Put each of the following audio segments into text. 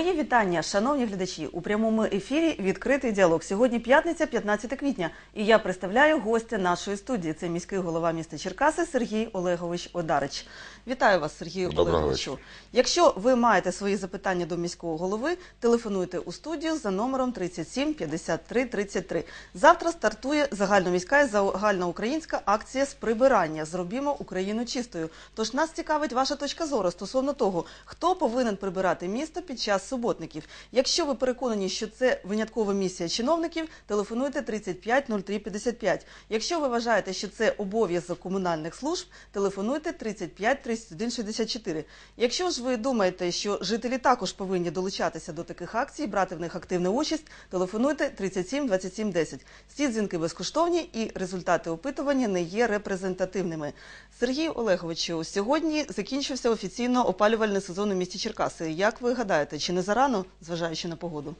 Мої вітання, шановні глядачі. У прямому ефірі відкритий діалог. Сьогодні п'ятниця, 15 квітня, і я представляю гостя нашої студії. Це міський голова міста Черкаси Сергій Олегович Одарич. Вітаю вас, Сергію Доброго Олеговичу. Якщо ви маєте свої запитання до міського голови, телефонуйте у студію за номером 37 53 33. Завтра стартує загальноміська і загальноукраїнська акція з прибирання. Зробімо Україну чистою. Тож нас цікавить ваша точка зору стосовно того, хто повинен прибирати місто під час суботників. Якщо ви переконані, що це виняткова місія чиновників, телефонуйте 35 03 55. Якщо ви вважаєте, що це обов'язок комунальних служб, телефонуйте 35 31 64. Якщо ж ви думаєте, що жителі також повинні долучатися до таких акцій, брати в них активну участь, телефонуйте 37 27 10. Всі дзвінки безкоштовні і результати опитування не є репрезентативними. Сергій Олеговичу, сьогодні закінчився офіційно опалювальний сезон у місті Черкаси. Як ви гадаєте, чи не зарано, зважаючи на погоду?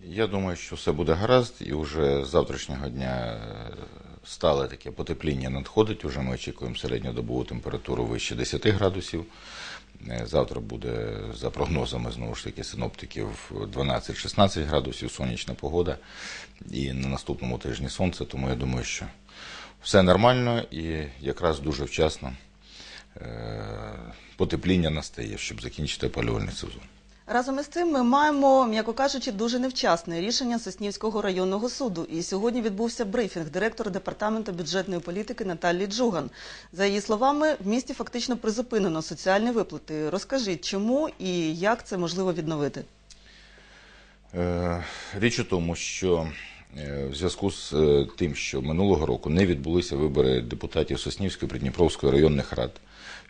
Я думаю, що все буде гаразд, і вже з завтрашнього дня е, стале таке потепління надходить. Уже ми очікуємо середньодобову температуру вище 10 градусів. Е, Завтра буде, за прогнозами знову ж таки синоптиків, 12-16 градусів, сонячна погода. І на наступному тижні сонце, тому я думаю, що все нормально і якраз дуже вчасно е, потепління настає, щоб закінчити опалювальний сезон. Разом із цим ми маємо, м'яко кажучи, дуже невчасне рішення Соснівського районного суду. І сьогодні відбувся брифінг директора департаменту бюджетної політики Наталії Джуган. За її словами, в місті фактично призупинено соціальні виплати. Розкажіть, чому і як це можливо відновити? Е, Річ у тому, що е, в зв'язку з е, тим, що минулого року не відбулися вибори депутатів Соснівської Придніпровської районних рад,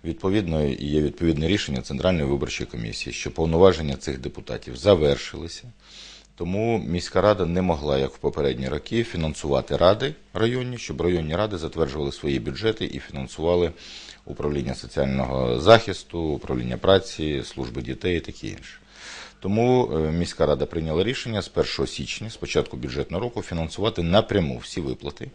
відповідно є відповідне рішення Центральної виборчої комісії, що повноваження цих депутатів завершилися. Тому міська рада не могла, як в попередні роки, фінансувати ради районні, щоб районні ради затверджували свої бюджети і фінансували управління соціального захисту, управління праці, служби дітей і таке інше. Тому е, міська рада прийняла рішення з 1 січня, з початку бюджетного року, фінансувати напряму всі виплати.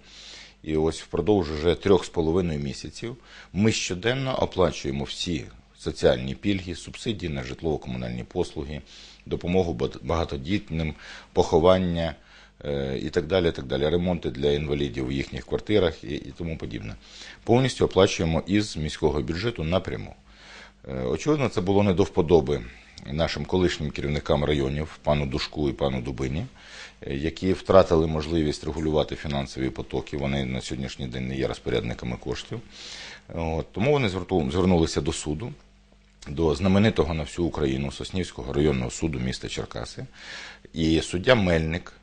І ось впродовж вже трьох з половиною місяців ми щоденно оплачуємо всі соціальні пільги, субсидії на житлово-комунальні послуги, допомогу багатодітним, поховання е, і так далі, так далі, ремонти для інвалідів в їхніх квартирах і, і тому подібне. Повністю оплачуємо із міського бюджету напряму. Е, Очевидно, це було не до вподоби нашим колишнім керівникам районів, пану Душку і пану Дубині, е, які втратили можливість регулювати фінансові потоки. Вони на сьогоднішній день не є розпорядниками коштів. От, Тому вони звернулися до суду, до знаменитого на всю Україну Соснівського районного суду міста Черкаси. І суддя Мельник,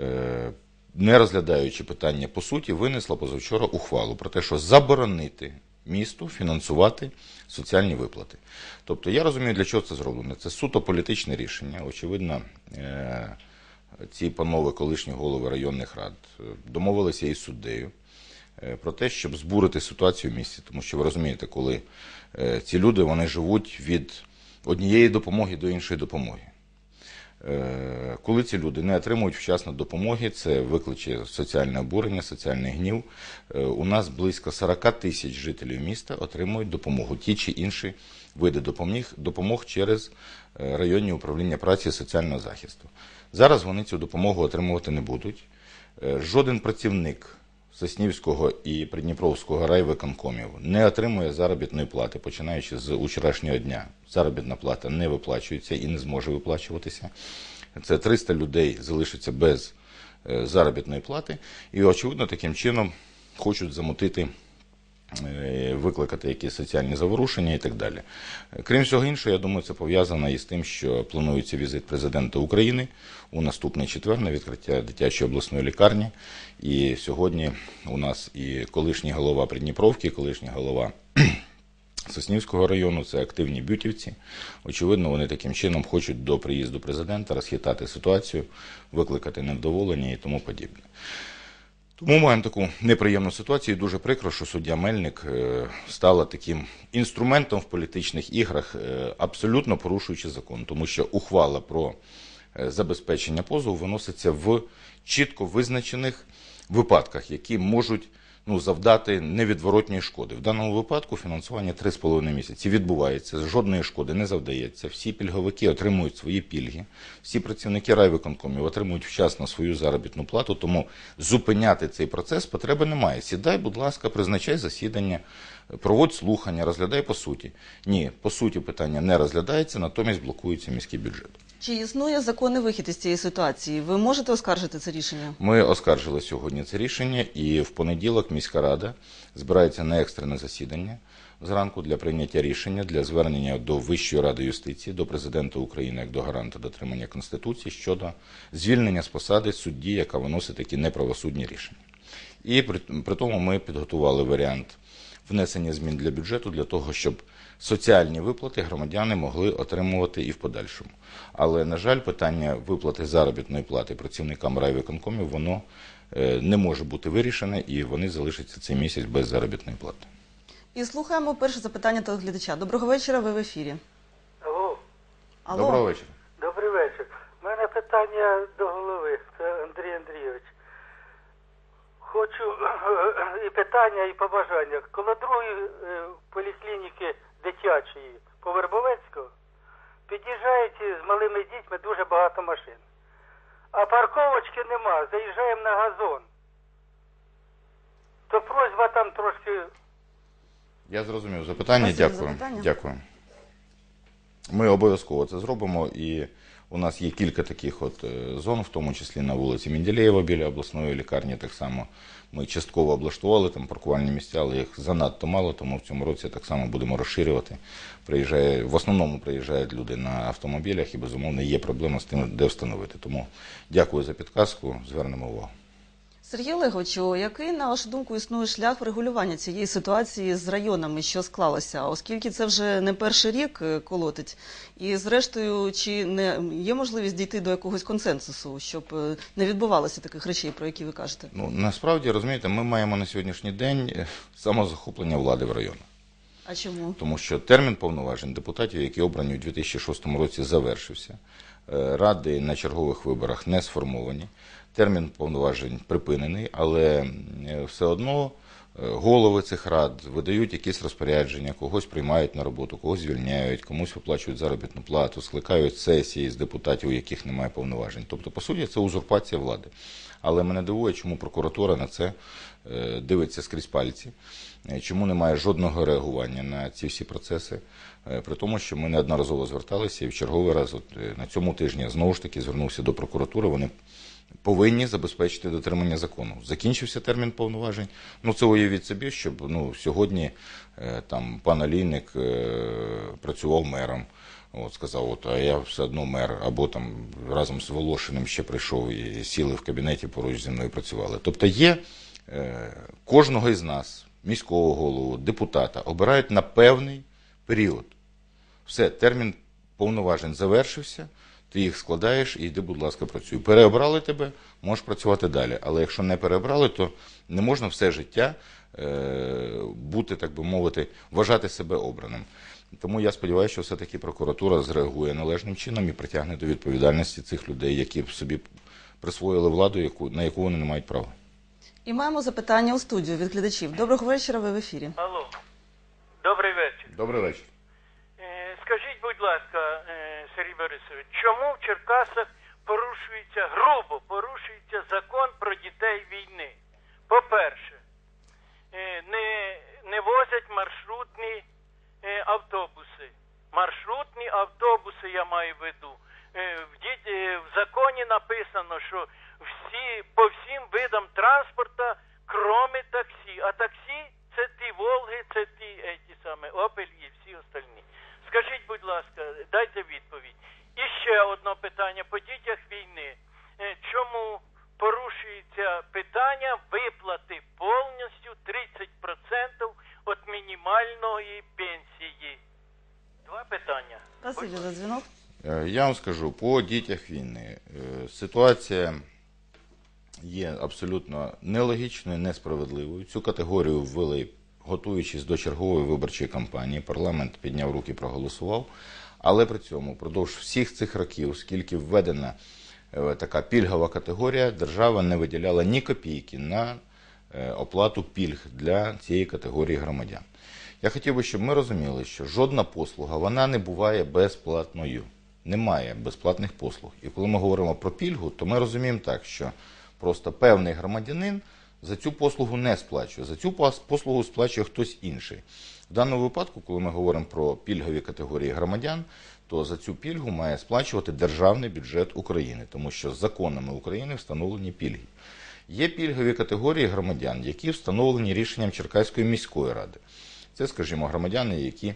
е, не розглядаючи питання по суті, винесла позавчора ухвалу про те, що заборонити місту фінансувати соціальні виплати. Тобто я розумію, для чого це зроблено. Це суто політичне рішення. Очевидно, е, ці панове колишні голови районних рад е, домовилися із суддею е, про те, щоб збурити ситуацію в місті. Тому що ви розумієте, коли ці люди вони живуть від однієї допомоги до іншої допомоги. Е, Коли ці люди не отримують вчасно допомоги, це викличе соціальне обурення, соціальний гнів. Е, У нас близько 40 тисяч жителів міста отримують допомогу, ті чи інші види допомог, допомог через е, районні управління праці і соціального захисту. Зараз вони цю допомогу отримувати не будуть. Жоден працівник Соснівського і Придніпровського райвиконкомів не отримує заробітної плати, починаючи з вчорашнього дня. Заробітна плата не виплачується і не зможе виплачуватися. Це 300 людей залишиться без е, заробітної плати, і очевидно таким чином хочуть замутити викликати якісь соціальні заворушення і так далі. Е, Крім всього іншого, я думаю, це пов'язано із тим, що планується візит президента України у наступний четвер на відкриття дитячої обласної лікарні. І сьогодні у нас і колишній голова Придніпровки, і колишній голова Соснівського району, це активні бютівці. Очевидно, вони таким чином хочуть до приїзду президента розхитати ситуацію, викликати невдоволення і тому подібне. Тому маємо таку неприємну ситуацію. Дуже прикро, що суддя Мельник е, стала таким інструментом в політичних іграх, е, абсолютно порушуючи закон, тому що ухвала про е, забезпечення позову виноситься в чітко визначених випадках, які можуть ну, завдати невідворотній шкоди. В даному випадку фінансування 3,5 місяці відбувається, жодної шкоди не завдається. Всі пільговики отримують свої пільги, всі працівники райвиконкомів отримують вчасно свою заробітну плату, тому зупиняти цей процес потреби немає. Сідай, будь ласка, призначай засідання, проводь слухання, розглядай по суті. Ні, по суті питання не розглядається, натомість блокується міський бюджет. Чи існує законний вихід із цієї ситуації? Ви можете оскаржити це рішення? Ми оскаржили сьогодні це рішення, і в понеділок міська рада збирається на екстрене засідання зранку для прийняття рішення для звернення до Вищої ради юстиції, до президента України як до гаранта дотримання конституції щодо звільнення з посади судді, яка виносить такі неправосудні рішення. І при, при тому ми підготували варіант внесення змін для бюджету для того, щоб соціальні виплати громадяни могли отримувати і в подальшому. Але, на жаль, питання виплати заробітної плати працівникам райвиконкомів, воно е, не може бути вирішене, і вони залишаться цей місяць без заробітної плати. І слухаємо перше запитання телеглядача. Доброго вечора, ви в ефірі. Алло, Алло. Доброго вечора. добрий вечір. У мене питання до голови. Це Андрій Андрійович. Хочу і питання, і побажання. Коло другої е, поліклініки дитячої по Вербовецького під'їжджають з малими дітьми дуже багато машин. А парковочки нема, заїжджаємо на газон. То просьба там трошки Я зрозумів запитання. Спасибо за Дякую. Дякую. Ми обов'язково це зробимо, і у нас є кілька таких от е, зон, в тому числі на вулиці Мінділеєва біля обласної лікарні. Так само ми частково облаштували там паркувальні місця, але їх занадто мало, тому в цьому році так само будемо розширювати. Приїжджає, в основному приїжджають люди на автомобілях і, безумовно, є проблема з тим, де встановити. Тому дякую за підказку, звернемо увагу. Сергій Олеговичу, який, на вашу думку, існує шлях врегулювання цієї ситуації з районами, що склалося, оскільки це вже не перший рік е, колотить, і зрештою, чи не є можливість дійти до якогось консенсусу, щоб е, не відбувалося таких речей, про які ви кажете? Ну насправді розумієте, ми маємо на сьогоднішній день е, самозахоплення влади в районах. А чому? Тому що термін повноважень депутатів, які обрані у 2006 році, завершився. Ради на чергових виборах не сформовані. Термін повноважень припинений, але е, все одно е, голови цих рад видають якісь розпорядження, когось приймають на роботу, когось звільняють, комусь виплачують заробітну плату, скликають сесії з депутатів, у яких немає повноважень. Тобто, по суті, це узурпація влади. Але мене дивує, чому прокуратура на це е, дивиться скрізь пальці, чому немає жодного реагування на ці всі процеси, при тому, що ми неодноразово зверталися і в черговий раз, от на цьому тижні знову ж таки звернувся до прокуратури. Вони повинні забезпечити дотримання закону. Закінчився термін повноважень. Ну це уявіть собі, щоб ну сьогодні е, там пан Олійник е, працював мером. От сказав, от а я все одно мер, або там разом з Волошиним ще прийшов і сіли в кабінеті поруч зі мною працювали. Тобто є е, кожного із нас, міського голову, депутата, обирають на певний період. Все, термін повноважень завершився, ти їх складаєш і йди, будь ласка, працюй. Переобрали тебе, можеш працювати далі. Але якщо не переобрали, то не можна все життя е, бути, так би мовити, вважати себе обраним. Тому я сподіваюся, що все-таки прокуратура зреагує належним чином і притягне до відповідальності цих людей, які собі присвоїли владу, яку, на яку вони не мають права. І маємо запитання у студію від глядачів. Доброго вечора, ви в ефірі. Алло. Добрий вечір. Добрий вечір. Е, Скажіть, будь ласка, Сергій Борисович, чому в Черкасах порушується грубо порушується закон про дітей війни? По-перше, е, не, не возять маршрутні е, автобуси. Маршрутні автобуси я маю в виду. Е, В, діт- е, в законі написано, що всі по всім видам транспорту, кроме таксі. А таксі це ті Волги, це ті, е, ті саме Опель і всі остальні. Скажіть, будь ласка, дайте відповідь. І ще одне питання по дітях війни. Е, порушується питання виплати повністю 30% від мінімальної пенсії? Два питання. Спасибі за дзвінок. Е, Я вам скажу, по дітях війни е, ситуація є абсолютно нелогічною, несправедливою. Цю категорію ввели, готуючись до чергової виборчої кампанії. Парламент підняв руки, проголосував. Але при цьому впродовж всіх цих років, скільки введена така пільгова категорія, держава не виділяла ні копійки на е, оплату пільг для цієї категорії громадян. Я хотів би, щоб ми розуміли, що жодна послуга вона не буває безплатною. Немає безплатних послуг. І коли ми говоримо про пільгу, то ми розуміємо так, що просто певний громадянин за цю послугу не сплачує. За цю послугу сплачує хтось інший. В даному випадку, коли ми говоримо про пільгові категорії громадян, то за цю пільгу має сплачувати державний бюджет України, тому що законами України встановлені пільги. Є пільгові категорії громадян, які встановлені рішенням Черкаської міської ради. Це, скажімо, громадяни, які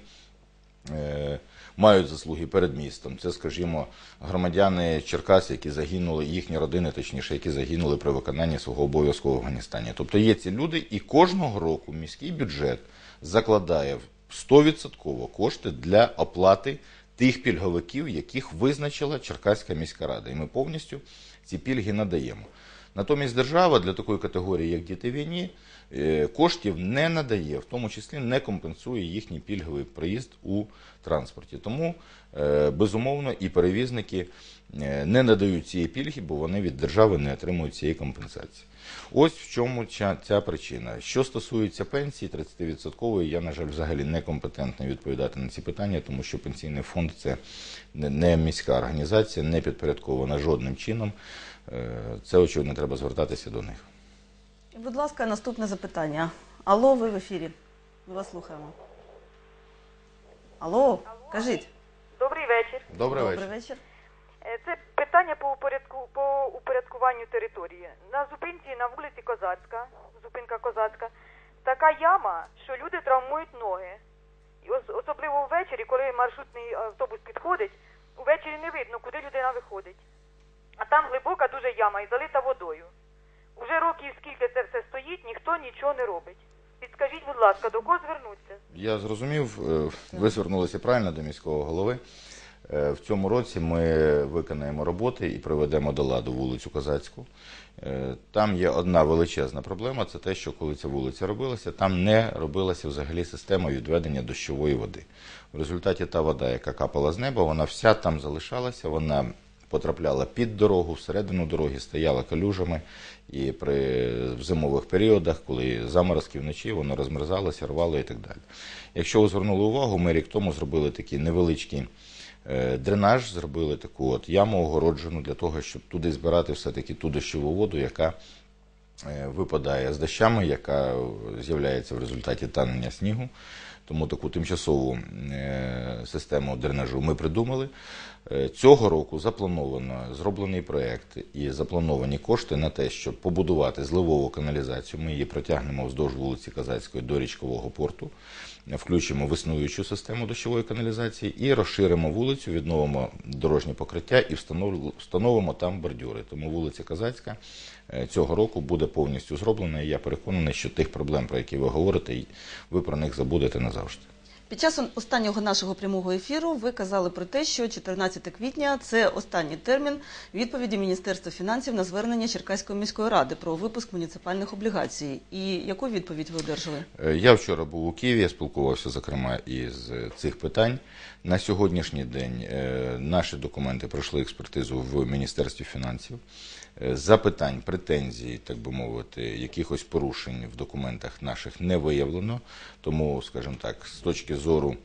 е, мають заслуги перед містом. Це, скажімо, громадяни Черкас, які загинули, їхні родини, точніше, які загинули при виконанні свого обов'язку в Афганістані. Тобто є ці люди, і кожного року міський бюджет закладає 100% кошти для оплати тих пільговиків, яких визначила Черкаська міська рада. І ми повністю ці пільги надаємо. Натомість держава для такої категорії, як діти війні, коштів не надає, в тому числі не компенсує їхній пільговий проїзд у транспорті. Тому, е, безумовно, і перевізники е, не надають цієї пільги, бо вони від держави не отримують цієї компенсації. Ось в чому ця, ця причина. Що стосується пенсії 30%, я, на жаль, взагалі не компетентний відповідати на ці питання, тому що пенсійний фонд це не, міська організація, не підпорядкована жодним чином. Е, Це, очевидно, треба звертатися до них. І, будь ласка, наступне запитання. Алло, ви в ефірі. Ми вас слухаємо. Алло, кажіть. Добрий вечір. Добрий вечір. Добрий вечір. Е, Це питання по упорядку по упорядкуванню території. На зупинці на вулиці Козацька, зупинка Козацька, така яма, що люди травмують ноги. І особливо ввечері, коли маршрутний автобус підходить, увечері не видно, куди людина виходить. А там глибока дуже яма і залита водою. Уже років скільки це все стоїть, ніхто нічого не робить. Підскажіть, будь ласка, до кого звернутися? Я зрозумів, е, ви звернулися правильно до міського голови. Е, В цьому році ми виконаємо роботи і приведемо до ладу вулицю Козацьку. Е, Там є одна величезна проблема: це те, що коли ця вулиця робилася, там не робилася взагалі система відведення дощової води. В результаті та вода, яка капала з неба, вона вся там залишалася, вона потрапляла під дорогу, всередину дороги, стояла калюжами. І при зимових періодах, коли заморозки вночі, воно розмерзалося, рвало і так далі. Якщо ви звернули увагу, ми рік тому зробили такий невеличкий е, дренаж, зробили таку от яму огороджену для того, щоб туди збирати все-таки ту дощову воду, яка е, випадає з дощами, яка з'являється в результаті танення снігу. Тому таку тимчасову е, систему дренажу ми придумали. Е, Цього року заплановано зроблений проєкт і заплановані кошти на те, щоб побудувати зливову каналізацію. Ми її протягнемо вздовж вулиці Казацької до річкового порту, включимо в систему дощової каналізації і розширимо вулицю, відновимо дорожнє покриття і встановимо там бордюри. Тому вулиця Казацька е, цього року буде повністю зроблена. І я переконаний, що тих проблем, про які ви говорите, ви про них забудете назавжди. Під час останнього нашого прямого ефіру ви казали про те, що 14 квітня це останній термін відповіді Міністерства фінансів на звернення Черкаської міської ради про випуск муніципальних облігацій. І яку відповідь ви одержали? Е, Я вчора був у Києві, я спілкувався зокрема із е, цих питань. На сьогоднішній день е, наші документи пройшли експертизу в Міністерстві фінансів. Запитань, претензій, так би мовити, якихось порушень в документах наших не виявлено. Тому, скажімо так, з точки зору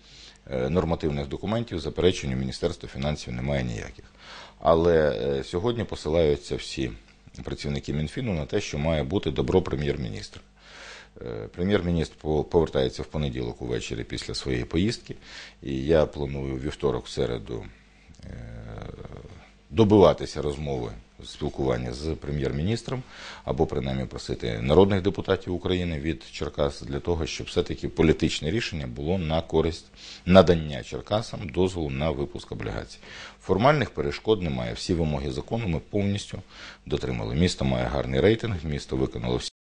е, нормативних документів заперечень у Міністерства фінансів немає ніяких. Але е, сьогодні посилаються всі працівники Мінфіну на те, що має бути добро прем'єр-міністра. Е, Прем'єр-міністр повертається в понеділок увечері після своєї поїздки, і я планую вівторок, середу е, добиватися розмови спілкування з прем'єр-міністром або принаймні просити народних депутатів України від Черкас для того, щоб все-таки політичне рішення було на користь надання Черкасам дозволу на випуск облігацій. Формальних перешкод немає. Всі вимоги закону ми повністю дотримали. Місто має гарний рейтинг, місто виконало всі.